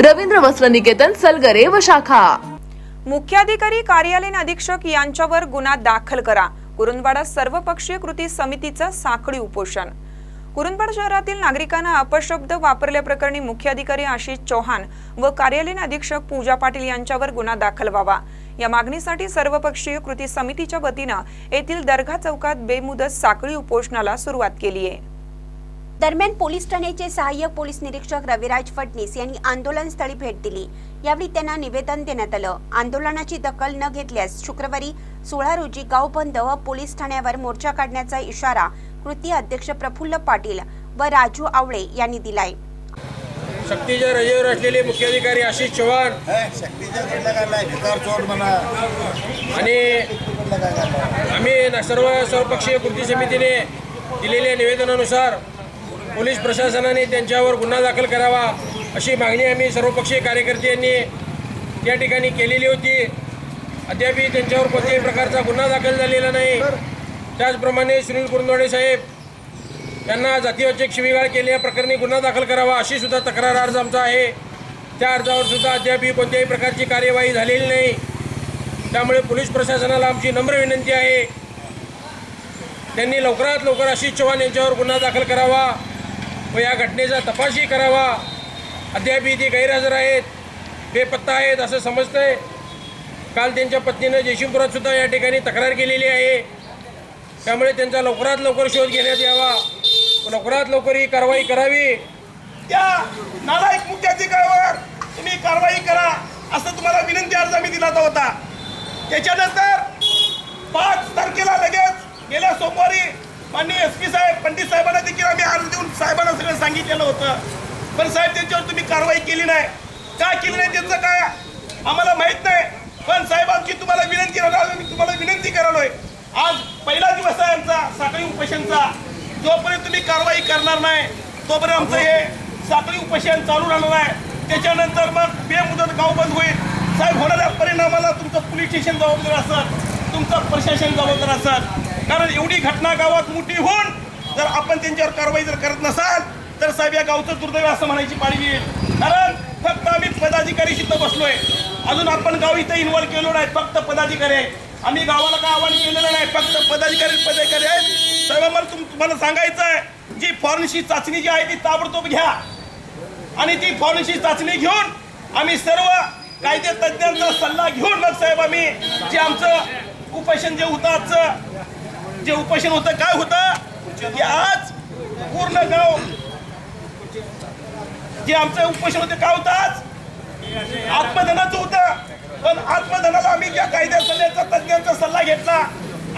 रवींद्र वस्त्र निकेतन सलगरे व शाखा. मुख्याधिकारी कार्यालयीन अधीक्षक यांच्यावर गुन्हा दाखल करा. कुरुंदवाडा सर्वपक्षीय कृती समितीचं साखळी उपोषण. कुरुंदवाड शहरातील नागरिकांना अपशब्द वापरल्याप्रकरणी मुख्याधिकारी आशिष चौहान व कार्यालयीन अधीक्षक पूजा पाटील यांच्यावर गुन्हा दाखल व्हावा. या मागणीसाठी सर्वपक्षीय कृती समितीच्या वतीनं येथील दर्गा चौकात बेमुदत साखळी उपोषणाला सुरुवात केली आहे दरम्यान पोलीस ठाण्याचे सहाय्यक पोलीस निरीक्षक रविराज फडणीस यांनी आंदोलनस्थळी भेट दिली. यावेळी त्यांना निवेदन देण्यात आलं. आंदोलनाची दखल न घेतल्यास शुक्रवारी सोळा रोजी गाव बंद व पोलीस ठाण्यावर मोर्चा काढण्याचा इशारा कृती अध्यक्ष प्रफुल्ल पाटील व राजू आवळे यांनी दिलाय. शक्तीच्या रजेवर असलेले मुख्याधिकारी आशिष चव्हाण आणि आम्ही सर्व सर्वपक्षीय कृती समितीने दिलेल्या निवेदनानुसार पोलीस प्रशासनाने त्यांच्यावर गुन्हा दाखल करावा अशी मागणी आम्ही सर्वपक्षीय कार्यकर्त्यांनी त्या ठिकाणी केलेली होती. अद्यापही त्यांच्यावर कोणत्याही प्रकारचा गुन्हा दाखल झालेला नाही. त्याचप्रमाणे सुनील कुरुंदवाडे साहेब यांना जातीवाचक शिवीगाळ केल्याप्रकरणी गुन्हा दाखल करावा अशी सुद्धा तक्रार अर्ज आमचा आहे. त्या अर्जावर सुद्धा अद्यापही कोणत्याही प्रकारची कार्यवाही झालेली नाही. त्यामुळे पोलीस प्रशासनाला आमची नम्र विनंती आहे. त्यांनी लवकरात लवकर आशिष चव्हाण यांच्यावर गुन्हा दाखल करावा. व या घटनेचा तपासही करावा. अद्यापही ते गैरहजर आहेत बेपत्ता आहेत असं समजतं आहे काल त्यांच्या पत्नीनं जयशिंगपुरात सुद्धा या ठिकाणी तक्रार केलेली आहे. त्यामुळे त्यांचा लवकरात लवकर शोध घेण्यात यावा. लवकरात लवकर ही कारवाई करावी. त्या नालायक मुख्याधिकाऱ्यावर तुम्ही कारवाई करा असं तुम्हाला विनंती अर्ज आम्ही दिला होता. त्याच्यानंतर पाच तारखेला लगेच गेल्या सोमवारी माननीय एस पी पंडित साहेबांना देखील आम्ही अर्ज देऊन साहेबांना सगळं सांगितलेलं होतं. पण साहेब त्यांच्यावर तुम्ही कारवाई केली नाही. का केली नाही त्यांचं काय? आम्हाला माहीत नाही. पण साहेब आमची तुम्हाला विनंती राहिली मी तुम्हाला विनंती करालोय आज पहिला दिवस आहे आमचा साखळी उपोषणचा. जोपर्यंत तुम्ही कारवाई करणार नाही तोपर्यंत आमचं हे साखळी उपोषण चालू राहणार आहे त्याच्यानंतर मग बेमुदत गाव बंद होईल. साहेब होणाऱ्या परिणामाला तुमचं पोलीस स्टेशन जबाबदार असत. तुमचं प्रशासन जबाबदार असत. कारण एवढी घटना गावात मोठी होऊन जर आपण त्यांच्यावर कारवाई जर करत नसाल तर साहेब या गावचं दुर्दैव असं म्हणायची पाळी येईल कारण फक्त आम्ही पदाधिकारी तिथं बसलोय. अजून आपण गाव इथं इन्व्हॉल्व केलो नाही फक्त पदाधिकारी आहे आम्ही गावाला काय आव्हान केलेलं नाही फक्त पदाधिकारी पदाधिकारी आहेत. साहेब आम्हाला तुम- तुम्हाला सांगायचं आहे जी फॉरेन्सिक चाचणी जी आहे ती ताबडतोब घ्या. आणि ती फॉरेन्सिक चाचणी घेऊन आम्ही सर्व कायदे तज्ज्ञांचा सल्ला घेऊन मग साहेब आम्ही जे आमचं उपोषण जे होतं आजचं जे उपोषण होतं काय होतं? की आज पूर्ण गाव जे आमचं उपोषण होतं काय होतं आज? आत्मधनाचं होतं. पण आत्मधनाला आम्ही ज्या कायद्या सल्ल्याचा तज्ज्ञांचा सल्ला घेतला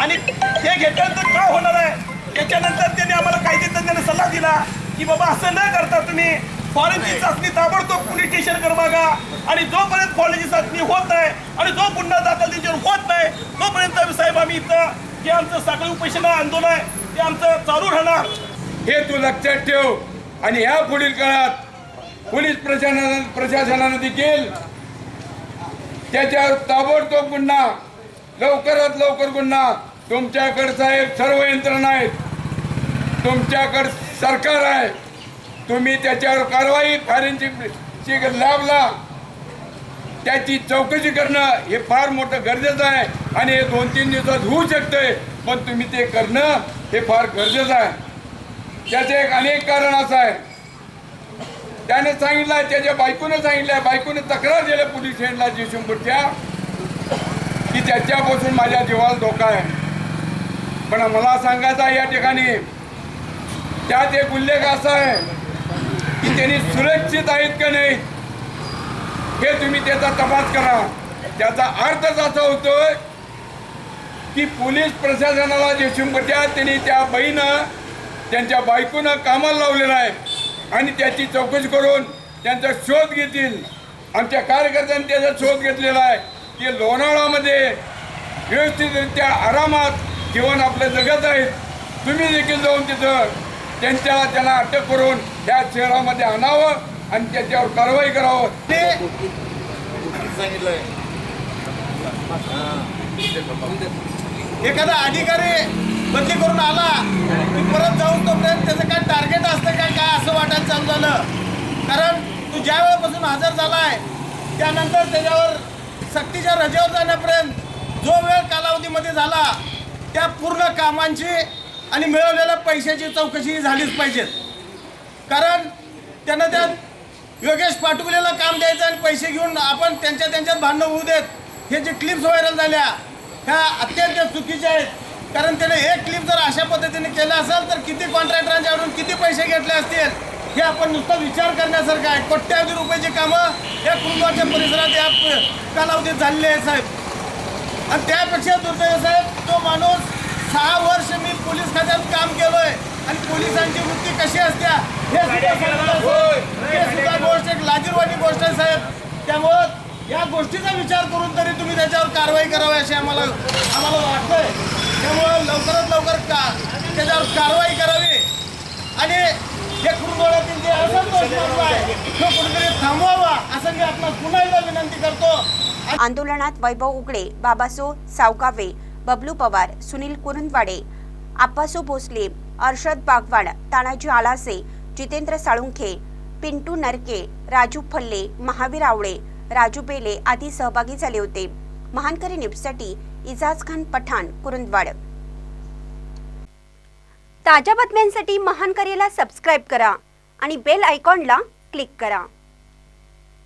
आणि ते घेतल्यानंतर काय होणार आहे? त्याच्यानंतर त्यांनी आम्हाला कायदे तज्ञांना सल्ला दिला की बाबा असं न करता तुम्ही फॉरेन्सिक चाचणी ताबडतोब पोलीस स्टेशन बघा आणि जोपर्यंत फॉरेन्सिक चाचणी होत नाही आणि जो गुन्हा दाखल त्यांच्यावर होत नाही तोपर्यंत साहेब आम्ही इथं जे आमचं साखळी उपोषण आंदोलन आहे ते आमचं चालू राहणार. हे तू लक्षात ठेव. आणि ह्या पुढील काळात पोलीस प्रशासना प्रशासनानं देखील त्याच्यावर ताबडतोब गुन्हा लवकरात लवकर गुन्हा. तुमच्याकडे साहेब सर्व यंत्रणा आहेत. तुमच्याकडे सरकार आहे. तुम्ही त्याच्यावर कारवाई फॉरेन्सिक लाभला. त्याची चौकशी करणं हे फार मोठं गरजेचं आहे. आणि हे दोन तीन दिवसात होऊ शकतंय. पण तुम्ही ते करणं हे फार गरजेचं आहे. त्याचे एक अनेक कारण असं आहे. त्याने सांगितलं आहे त्याच्या बायकोनं सांगितलं आहे बायकोने तक्रार दिल्या पोलीस स्टेशनला जयशंकरच्या की त्याच्यापासून माझ्या जीवाला धोका आहे. पण मला सांगायचं आहे या ठिकाणी त्यात एक उल्लेख असा आहे की त्यांनी सुरक्षित आहेत का नाही हे तुम्ही त्याचा तपास करा. त्याचा अर्थच असा होतोय की पोलीस प्रशासनाला जयशंपूरच्या त्यांनी त्या बाईनं त्यांच्या बायकोनं कामाला लावलेलं आहे. आणि त्याची चौकशी करून त्यांचा शोध घेतील. आमच्या कार्यकर्त्यांनी त्याचा शोध घेतलेला आहे की लोणावळामध्ये व्यवस्थितरित्या आरामात जीवन आपलं जगत आहेत. तुम्ही देखील जाऊन तिथं त्यांच्या त्यांना अटक करून त्या शहरामध्ये आणावं आणि त्याच्यावर कारवाई करावं. ते सांगितलंय. एखादा अधिकारी बदली करून आला की परत जाऊन तोपर्यंत त्याचं काय टार्गेट असतं काय? काय असं वाटायला चालू झालं? कारण तू ज्या वेळेपासून हजर झालाय त्यानंतर त्याच्यावर सक्तीच्या रजेवर जाण्यापर्यंत जो वेळ कालावधीमध्ये झाला त्या पूर्ण कामांची आणि मिळवलेल्या पैशाची चौकशी झालीच पाहिजे कारण त्यांना त्यात योगेश पाठवलेलं काम द्यायचं आणि पैसे घेऊन आपण त्यांच्या त्यांच्यात भांडणं होऊ देत हे जे क्लिप्स व्हायरल झाल्या ह्या अत्यंत चुकीच्या आहेत. कारण त्याने एक क्लिप जर अशा पद्धतीने केलं असेल तर किती कॉन्ट्रॅक्टरांच्याकडून किती पैसे घेतले असतील? हे आपण नुसतं विचार करण्यासारखं आहे. कोट्यावधी रुपयाची कामं या कुंभाच्या परिसरात या कालावधीत झालेली आहे साहेब. आणि त्यापेक्षा दुर्दैव साहेब तो माणूस सहा वर्ष मी पोलीस खात्यात काम केलोय आणि पोलिसांची वृत्ती कशी असत्या हे सुद्धा हे सुद्धा गोष्ट एक लाजीरवाणी गोष्ट आहे साहेब. त्यामुळं या गोष्टीचा विचार करून तरी तुम्ही त्याच्यावर कारवाई करावी अशी आम्हाला आम्हाला वाटतंय. त्यामुळं लवकरात लवकर का त्याच्यावर कारवाई करावी. आणि हे कुरुंदोळ्यातील जे असंतोष मार्ग आहे तो कुठेतरी थांबवावा असं मी आपण पुन्हा एकदा विनंती करतो. आंदोलनात वैभव उगडे बाबासो सावकावे बबलू पवार सुनील कुरुंदवाडे आप्पासो भोसले अर्षद बागवाड तानाजी आलासे जितेंद्र साळुंखे पिंटू नरके राजू फल्ले महावीर आवळे राजू बेले आदी सहभागी झाले होते. महानकरी न्यूजसाठी इजाज खान पठाण कुरुंदवाड. ताज्या बातम्यांसाठी महानकरीला सबस्क्राईब करा आणि बेल आयकॉनला क्लिक करा.